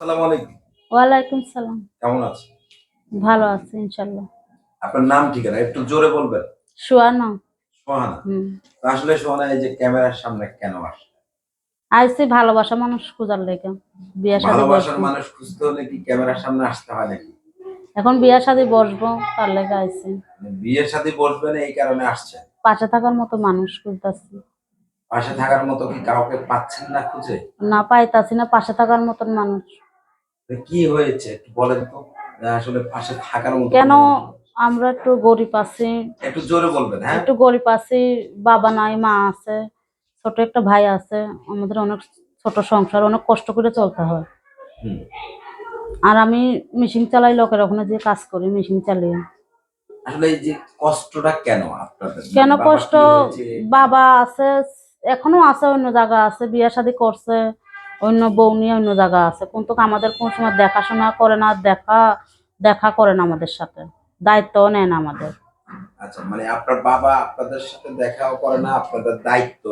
আসসালামু আলাইকুম। ওয়ালাইকুম সালাম। কেমন আছেন ভালো আছি ইনশাল্লাহ। আপনার নাম ঠিকানা একটু জোরে বলবেন? সোহানা। হুম। আসলে সোহানা এই যে ক্যামেরার সামনে কেন আসে আইসি ভালোবাসা মানুষ খুঁজার লেগে। বিয়া শাদি ভালোবাসার মানুষ খুঁজতে হলে কি ক্যামেরার সামনে আসতে হয় নাকি? এখন বিয়া শাদি বসবো তার লেগে আইসি। মানে বিয়ের বসবেন এই কারণে আসছেন পাশে থাকার মতো মানুষ খুঁজতেছি। পাশে থাকার মতো কি কাউকে পাচ্ছেন না খুঁজে? না পাইতাছি না পাশে থাকার মতন মানুষ। কি হয়েছে? বলেন তো। আসলে পাশে থাকার মতো কেন আমরা একটু গরিব আছি? একটু জোরে বলবেন হ্যাঁ? একটু গরিব আছি বাবা নাই মা আছে ছোট একটা ভাই আছে আমাদের অনেক ছোট সংসার অনেক কষ্ট করে চলতে হয়। আর আমি মেশিন চালাই লোকের ওখানে যে কাজ করি মেশিন চালিয়ে। আসলে এই যে কষ্টটা কেন আপনাদের? কেন কষ্ট? বাবা আছে এখনও আছে অন্য জায়গা আছে বিয়ে শাদি করছে অন্য বউ নিয়ে অন্য জায়গা আছে। কিন্তু আমাদের কোন সময় দেখাশোনা করে না দেখা দেখা করে না আমাদের সাথে। দায়িত্ব নেয় না আমাদের। আচ্ছা মানে আপনার বাবা আপনাদের সাথে দেখাও করে না আপনাদের দায়িত্ব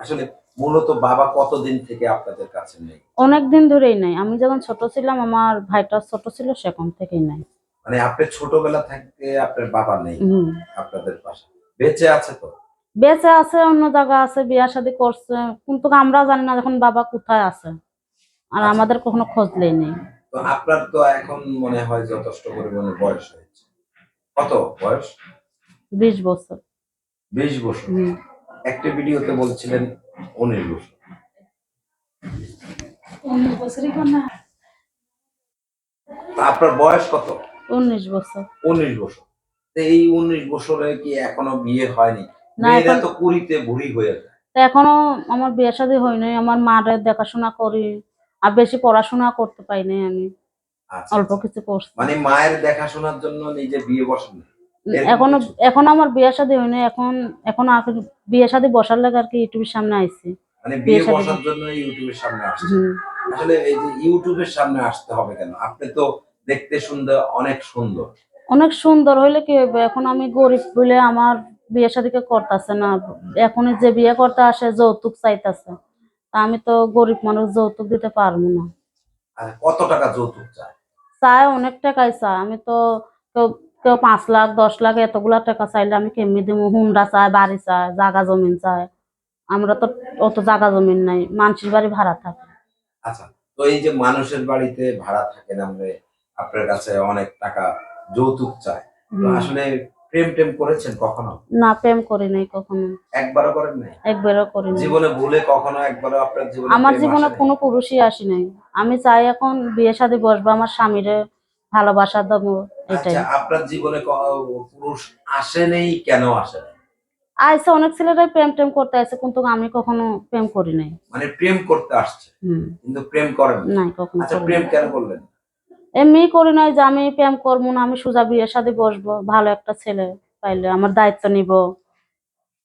আসলে মূলত বাবা কতদিন থেকে আপনাদের কাছে নেই? অনেক দিন ধরেই নাই। আমি যখন ছোট ছিলাম আমার ভাইটা ছোট ছিল সেখান থেকেই নাই। মানে আপনি ছোটবেলা থাকতে আপনার বাবা নেই আপনাদের পাশে। বেঁচে আছে তো? বেঁচে আছে অন্য জায়গা আছে বিয়া শাদি করছে। কিন্তু আমরা জানি না এখন বাবা কোথায় আছে। আর আচ্ছা। আমাদের কখনো খোঁজ নেই তো আপনার তো এখন মনে হয় যথেষ্ট পরিমাণে বয়স হয়েছে। কত বয়স? বিশ বছর। বিশ বছর। একটা ভিডিওতে বলছিলেন উনিশ বছর। আপনার বয়স কত? উনিশ বছর। উনিশ বছর। এই উনিশ বছরে কি এখনও বিয়ে হয়নি? না, এখন- তো কুড়িতে বুড়ি হয়ে যায়। তা এখনও আমার বিয়ে শাদী হয়নি আমার মায়ের দেখাশোনা করি আর বেশি পড়াশোনা করতে পাই নাই আমি। আচ্ছা অল্প কিছু করছি। মানে মায়ের দেখাশোনার জন্য নিজে বিয়ে বসেন? এখনও এখন আমার বিয়ে শাদী হয়নি এখন এখন আর বিয়ে শাদী বসার লাগে আর কি ইউটিউবের সামনে আইছি। মানে বিয়ে বসার জন্য ইউটিউবের সামনে আসছে। আসলে এই যে ইউটিউবের সামনে আসতে হবে কেন? আপনি তো দেখতে সুন্দর অনেক সুন্দর। অনেক সুন্দর হইলে কি হবে এখন আমি গরিব বলে আমার বিয়ে শাদীকে করতেছে না। এখন যে বিয়ে করতে আসে যৌতুক চাইতেছে। আমি তো গরিব মানুষ যৌতুক দিতে পারব না। কত টাকা যৌতুক চায়? চায় অনেক টাকাই চায়। আমি তো কেউ কেউ পাঁচ লাখ দশ লাখ এতগুলা টাকা চাইলে আমি কেমনি দিব হুন্ডা চায় বাড়ি চায় জাগা জমিন চায়। আমরা তো অত জাগা জমিন নাই মানুষের বাড়ি ভাড়া থাকে। আচ্ছা তো এই যে মানুষের বাড়িতে ভাড়া থাকেন আমরা আপনার কাছে অনেক টাকা যৌতুক চায়। আসলে প্রেম টেম করেছেন কখনো? না প্রেম করি নাই কখনো। একবারও করেন নাই? একবারও করি নাই। জীবনে ভুলে কখনো একবারও আপনার জীবনে আমার জীবনে কোনো পুরুষই আসি নাই। আমি চাই এখন বিয়ে শাদী বসবো আমার স্বামীরে ভালোবাসা দেবো এটাই। আচ্ছা আপনার জীবনে পুরুষ আসে নেই কেন আসে নাই? আইসে অনেক ছেলেরাই প্রেম প্রেম করতে আসে কিন্তু আমি কখনো প্রেম করি নাই। মানে প্রেম করতে আসছে কিন্তু প্রেম করেন নাই। কখনো আচ্ছা প্রেম কেন করলেন? এমনি করি নাই যে আমি প্রেম করব না আমি সোজা বিয়ের সাথে বসবো ভালো একটা ছেলে পাইলে আমার দায়িত্ব নিব।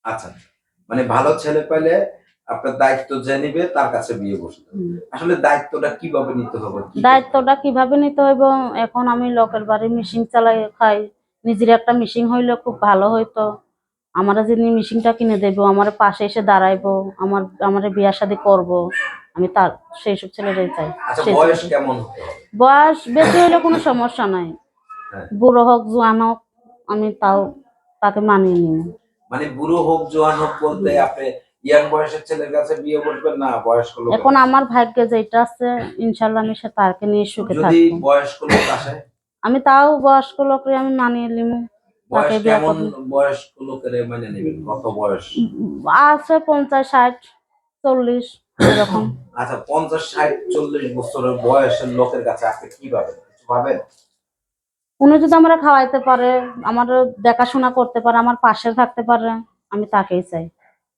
আচ্ছা মানে ভালো ছেলে পাইলে আপনার দায়িত্ব যে নিবে তার কাছে বিয়ে হবে। হুম। আসলে দায়িত্বটা কীভাবে নিতে হবে? দায়িত্বটা কীভাবে নিতে হইব? এখন আমি লোকের বাড়ি মিশিং চালাই খাই নিজের একটা মিশিং হইলে খুব ভালো হইতো। আমার যিনি মিশিংটা কিনে দেব আমার পাশে এসে দাঁড়াইবো আমার আমার বিয়া শাদি করব। আমি তার সেই সব ছেলেরাই চাই। আচ্ছা বয়স বেশি হইলে কোনো সমস্যা নাই। হ্যাঁ। বুড়ো হোক জোয়ান হোক আমি তাও তাকে মানিয়ে নিব। মানে বুড়ো হোক জোয়ান হোক বলতে আপনি ইয়াং বয়সের ছেলের কাছে বিয়ে বসবেন না বয়স্ক লোক এখন আমার ভাগ্যে যেটা আছে ইনশাল্লাহ আমি সে তাকে নিয়ে সুখে যদি থাকব। বয়স্ক লোক আসে? আমি তাও বয়স্ক লোকরে আমি মানিয়ে নিব। তাকে বিয়ে করব। বয়স্ক লোকের মানে নেবেন? কত বয়স? আছে পঞ্চাশ ষাট চল্লিশ। এরকম? আচ্ছা পঞ্চাশ ষাট চল্লিশ বছরের বয়সের লোকের কাছে আপনি কি পাবেন? কিছু পাবেন? উনি যদি আমরা খাওয়াইতে পারে আমার দেখাশোনা করতে পারে আমার পাশে থাকতে পারে আমি তাকেই চাই।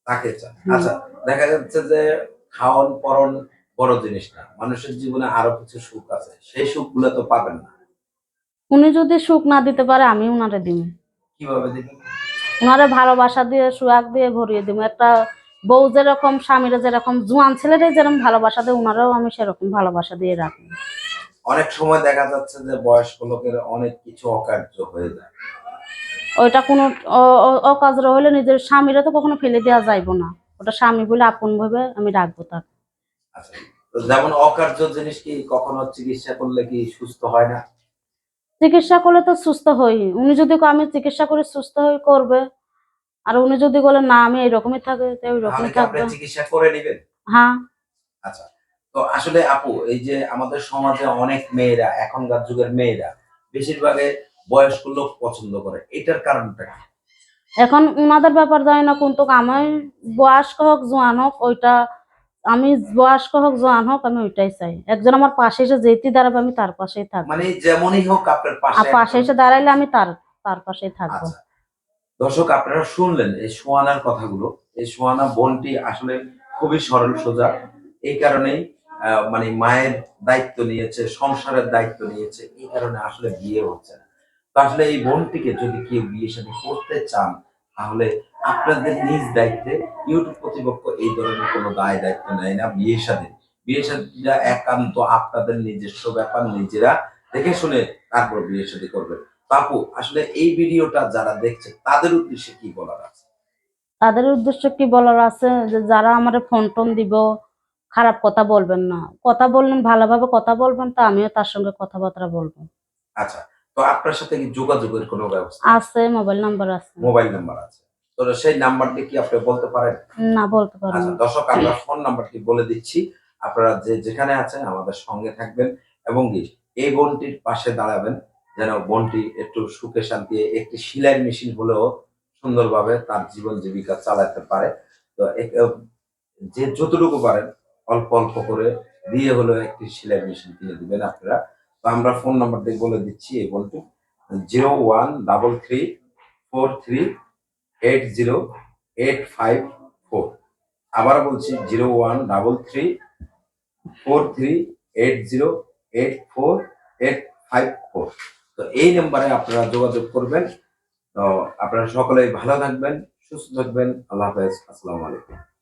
তাকে চান আচ্ছা দেখা যাচ্ছে যে খাওয়ান পরন বড় জিনিস না মানুষের জীবনে আরও কিছু সুখ আছে সেই সুখগুলো তো পাবেন না। উনি যদি সুখ না দিতে পারে আমি উনারে দিব কীভাবে দিবেন? উনারে ভালোবাসা দিয়ে সুয়াগ দিয়ে ভরিয়ে দিব একটা বউ যেরকম স্বামীরা যেরকম জোয়ান ছেলেদের যেরকম ভালোবাসা দেয় উনারাও আমি সেরকম ভালোবাসা দিয়ে রাখব অনেক সময় দেখা যাচ্ছে যে বয়স্ক লোকের অনেক কিছু অকার্য হয়ে যায়। ওইটা কোনো অকাজরা হলে নিজের স্বামীরা তো কখনো ফেলে দেওয়া যাইবো না। ওটা স্বামী বলে আপন ভাবে আমি রাখব তাকে। আচ্ছা যেমন অকার্য জিনিস কি কখনো চিকিৎসা করলে কি সুস্থ হয় না? চিকিৎসা করলে তো সুস্থ হই। উনি যদি আমি চিকিৎসা করে সুস্থ হই করবে। আর উনি যদি বলে না আমি এইরকমই থাকবে তো তাহলে ওইরকমই থাকবে। চিকিৎসা করে নেবেন? হ্যাঁ। আচ্ছা তো আসলে আপু এই যে আমাদের সমাজে অনেক মেয়েরা এখনকার যুগের মেয়েরা বেশিরভাগে বয়স্ক লোক পছন্দ করে। এটার কারণটা কি? এখন উনাদের ব্যাপার জানি না কিন্তু আমি বয়স্ক হোক জোয়ান হোক ওইটা আমি বয়স্ক হোক জোয়ান হোক আমি ওইটাই চাই। একজন আমার পাশে এসে যেতে দাঁড়াবে আমি তার পাশেই থাকব। মানে যেমনই হোক আপনার পাশে পাশে এসে দাঁড়াইলে আমি তার তার পাশেই থাকব। আচ্ছা। দর্শক, আপনারা শুনলেন এই সোয়ানার কথাগুলো। এই সোয়ানা বোনটি আসলে খুবই সরল সোজা। এই কারণেই মানে মায়ের দায়িত্ব নিয়েছে, সংসারের দায়িত্ব নিয়েছে, এই কারণে আসলে বিয়ে হচ্ছে না। তো আসলে এই বোনটিকে যদি কেউ বিয়ে শাদী করতে চান, তাহলে আপনাদের নিজ দায়িত্বে ইউটিউব কর্তৃপক্ষ এই ধরনের কোনো দায় দায়িত্ব নেয় না বিয়ে শাদী বিয়ে শাদীটা একান্ত আপনাদের নিজস্ব ব্যাপার নিজেরা দেখে শুনে তারপর বিয়ে শাদী করবেন। বাপু আসলে এই ভিডিওটা যারা দেখছে তাদের উদ্দেশ্যে কি বলার আছে? তাদের উদ্দেশ্য কি বলার আছে? যে যারা আমার ফোন টোন দিব খারাপ কথা বলবেন না। কথা বললেন ভালোভাবে কথা বলবেন তা আমিও তার সঙ্গে কথাবার্তা বলব। আচ্ছা তো আপনার সাথে কি যোগাযোগের কোনো ব্যবস্থা আছে? মোবাইল নাম্বার আছে। মোবাইল নাম্বার আছে। তো সেই নাম্বারটি কি আপনি বলতে পারেন? না বলতে পারি আচ্ছা দর্শক আমরা ফোন নাম্বারটি বলে দিচ্ছি। আপনারা যে যেখানে আছেন আমাদের সঙ্গে থাকবেন এবং এই বোনটির পাশে দাঁড়াবেন। যেন বোনটি একটু সুখে শান্তি একটি সিলাই মেশিন হলেও সুন্দরভাবে তার জীবন জীবিকা চালাতে পারে। তো যে যতটুকু পারেন অল্প অল্প করে দিয়ে হলেও একটি সেলাই মেশিন কিনে দিবেন আপনারা। তো আমরা ফোন নাম্বারটি বলে দিচ্ছি এই বোনটি zero one double three four three eight zero eight five four. আবার বলছি zero one double three four three eight zero eight four eight five four. তো এই নাম্বারে আপনারা যোগাযোগ করবেন। তো আপনারা সকলেই ভালো থাকবেন, সুস্থ থাকবেন। আল্লাহ হাফেজ। আসসালামু আলাইকুম।